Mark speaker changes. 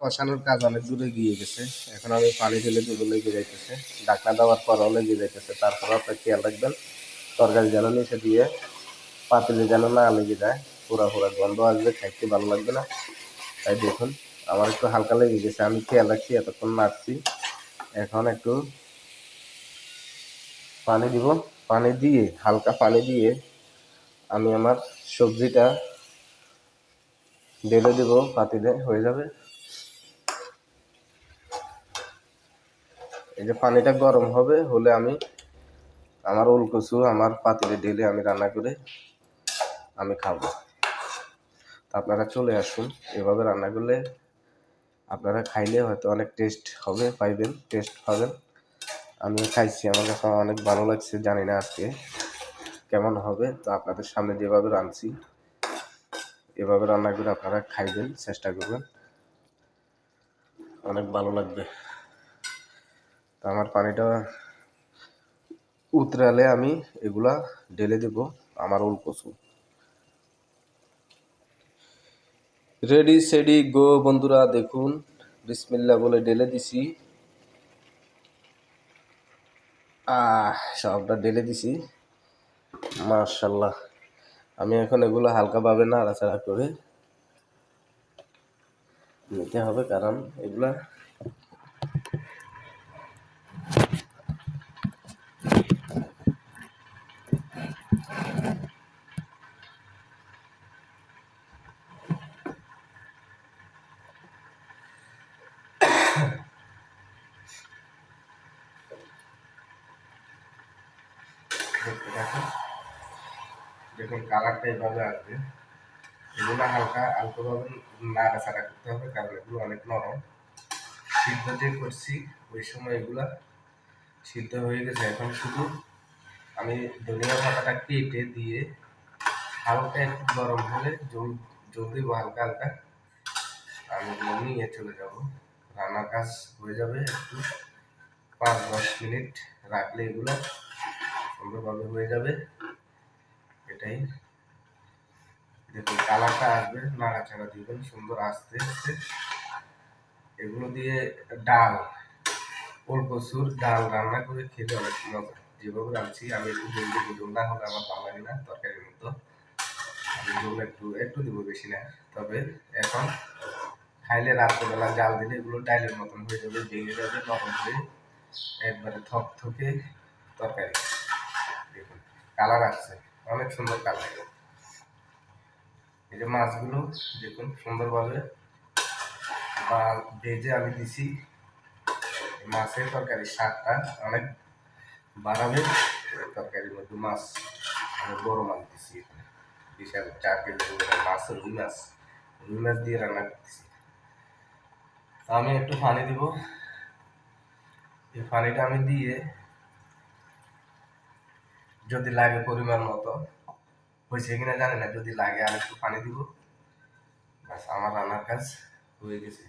Speaker 1: কষানোর কাজ অনেক দূরে গিয়ে গেছে। এখন আমি পানি ঢেলে দেবো লেগে যাইতেছে, ঢাকনা দেওয়ার পরও লেগে যাইতেছে। তারপর আপনার খেয়াল রাখবেন, তরকারি যেন নিচে দিয়ে পাতিলে যেন না লেগে যায় পুরা পুরা গন্ধ আসবে, খাইতে ভালো লাগবে না। তাই দেখুন, আমার একটু হালকা লেগে গেছে। আমি খেয়াল রাখছি, এতক্ষণ নাড়ছি। এখন একটু পানি দিব। পানি দিয়ে, হালকা পানি দিয়ে আমি আমার সবজিটা ঢেলে দেবো, পাতিলে। হয়ে যাবে। এই যে পানিটা গরম হবে, হলে আমি আমার ওল কচু আমার পাতিলে ঢেলে আমি রান্না করে আমি খাব। আপনারা চলে আসুন, এভাবে রান্না করলে আপনারা খাইলে হয়তো অনেক টেস্ট হবে, পাইবেন টেস্ট পাবেন। আমিও খাইছি, আমার কাছে অনেক ভালো লাগছে, জানি না আজকে কেমন হবে। তো আপনাদের সামনে যেভাবে রাঁধছি, এভাবে রান্না করে আপনারা খাইবেন, চেষ্টা করবেন। অনেক ভালো লাগবে। তো আমার পানিটা উতরালে আমি এগুলা ঢেলে দেব আমার ওল কচু। রেডি সেডি, গো, বন্ধুরা, দেখুন বিসমিল্লা বলে ঢেলে দিছি। আহ, সবটা ঢেলে দিছি। মার্শাল্লাহ আমি এখন এগুলো হালকাভাবে নাড়াচাড়া করে নিতে হবে, কারণ এগুলা দেখেন, কালারটা এইভাবে আসবে। এগুলো হালকা, হালকাভাবে করতে হবে, কারণ এগুলো অনেক নরম। সিদ্ধ যে করছি, ওই সময় এগুলা সিদ্ধ হয়ে গেছে। এখন শুধু আমি ধনিয়া পাতাটা কেটে দিয়ে হালকা একটু গরম হলে জল জল হালকা হালকা। আমি নিয়ে চলে যাব। রান্নার কাজ হয়ে যাবে একটু। পাঁচ দশ মিনিট রাখলে এগুলো সুন্দরভাবে হয়ে যাবে। এটাই। দেখুন, কালারটা আসবে, নাড়াচাড়া দিবেন, সুন্দর আস্তে আস্তে। এগুলো দিয়ে ডাল ওল কচুর ডাল রান্না করে খেতে অনেক মজা। যেভাবে রাখছি আমি একটু জল দিব জল না হলে আমার ভালো লাগে না তরকারির মতো। আমি জল একটু একটু দিব বেশি না। তবে এখন খাইলে রাত্রেবেলা জাল দিলে এগুলো ডাইলের মতন হয়ে যাবে, ভেঙে যাবে, নরম হয়ে একবারে থক থকে তরকারি। দেখুন, কালার আসছে, অনেক সুন্দর কালার এই যে মাছগুলো, দেখুন সুন্দরভাবে বা ভেজে আমি দিছি। মাছের তরকারি স্বাদটা অনেক বাড়াবে তরকারির মধ্যে মাছ, আমি বড় মাছ দিছি বিশাল চার কেজি মাছ, রুই মাছ। রুই মাছ দিয়ে রান্না করতেছি। আমি একটু পানি দিব। এই পানিটা আমি দিয়ে যদি লাগে পরিমাণ মতো, হয়েছে কিনা জানি না, যদি লাগে আর একটু পানি দিব। ব্যাস, আমার রান্নার কাজ হয়ে গেছে।